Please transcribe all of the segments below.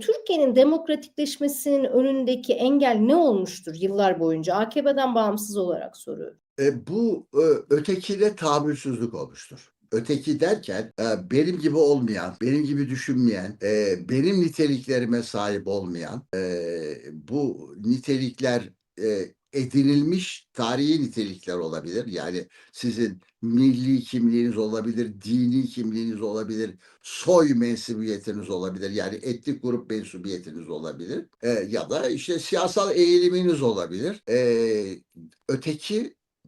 Türkiye'nin demokratikleşmesinin önündeki engel ne olmuştur yıllar boyunca? AKP'den bağımsız olarak soruyorum. E, bu e, ötekine tahammülsüzlük olmuştur. Öteki derken e, benim gibi olmayan, benim gibi düşünmeyen, e, benim niteliklerime sahip olmayan, e, bu nitelikler e, edinilmiş tarihi nitelikler olabilir. Yani sizin milli kimliğiniz olabilir, dini kimliğiniz olabilir, soy mensubiyetiniz olabilir. Yani etnik grup mensubiyetiniz olabilir. E, ya da işte siyasal eğiliminiz olabilir. E,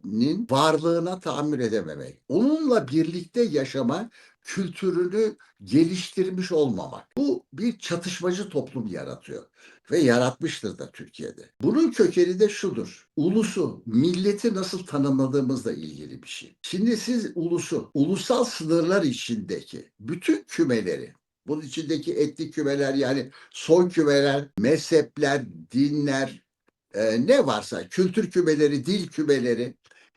ötekinin varlığına tahammül edememek. Onunla birlikte yaşama kültürünü geliştirmiş olmamak. Bu bir çatışmacı toplum yaratıyor ve yaratmıştır da Türkiye'de. Bunun kökeni de şudur. Ulusu, milleti nasıl tanımladığımızla ilgili bir şey. Şimdi siz ulusu, ulusal sınırlar içindeki bütün kümeleri, bunun içindeki etnik kümeler yani soy kümeler, mezhepler, dinler, e, ne varsa kültür kümeleri, dil kümeleri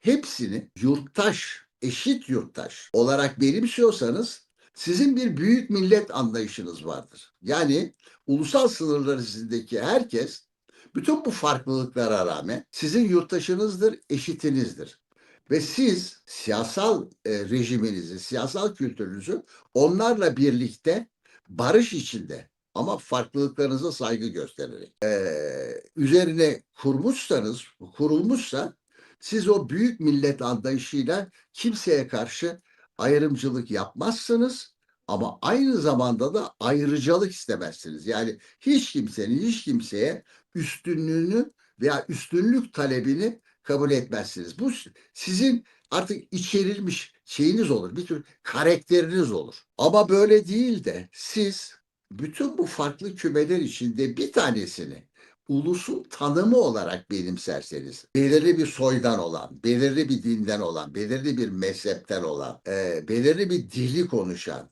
hepsini yurttaş, eşit yurttaş olarak benimsiyorsanız sizin bir büyük millet anlayışınız vardır. Yani ulusal sınırlar içindeki herkes bütün bu farklılıklara rağmen sizin yurttaşınızdır, eşitinizdir. Ve siz siyasal e, rejiminizi, siyasal kültürünüzü onlarla birlikte barış içinde ama farklılıklarınıza saygı göstererek e, üzerine kurmuşsanız, kurulmuşsa siz o büyük millet anlayışıyla kimseye karşı ayrımcılık yapmazsınız ama aynı zamanda da ayrıcalık istemezsiniz. Yani hiç kimsenin hiç kimseye üstünlüğünü veya üstünlük talebini kabul etmezsiniz. Bu sizin artık içerilmiş şeyiniz olur. Bir tür karakteriniz olur. Ama böyle değil de siz bütün bu farklı kümeler içinde bir tanesini ulusun tanımı olarak benimserseniz, belirli bir soydan olan, belirli bir dinden olan, belirli bir mezhepten olan, e, belirli bir dili konuşan,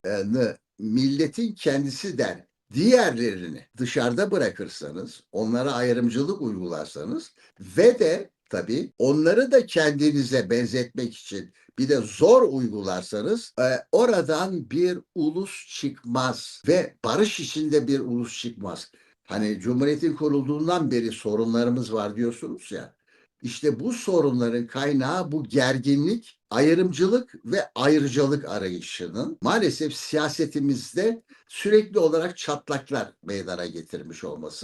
milletin kendisi der, diğerlerini dışarıda bırakırsanız, onlara ayrımcılık uygularsanız ve de tabii onları da kendinize benzetmek için bir de zor uygularsanız e, oradan bir ulus çıkmaz ve barış içinde bir ulus çıkmaz. Hani Cumhuriyet'in kurulduğundan beri sorunlarımız var diyorsunuz ya. İşte bu sorunların kaynağı bu gerginlik, ayrımcılık ve ayrıcalık arayışının maalesef siyasetimizde sürekli olarak çatlaklar meydana getirmiş olması.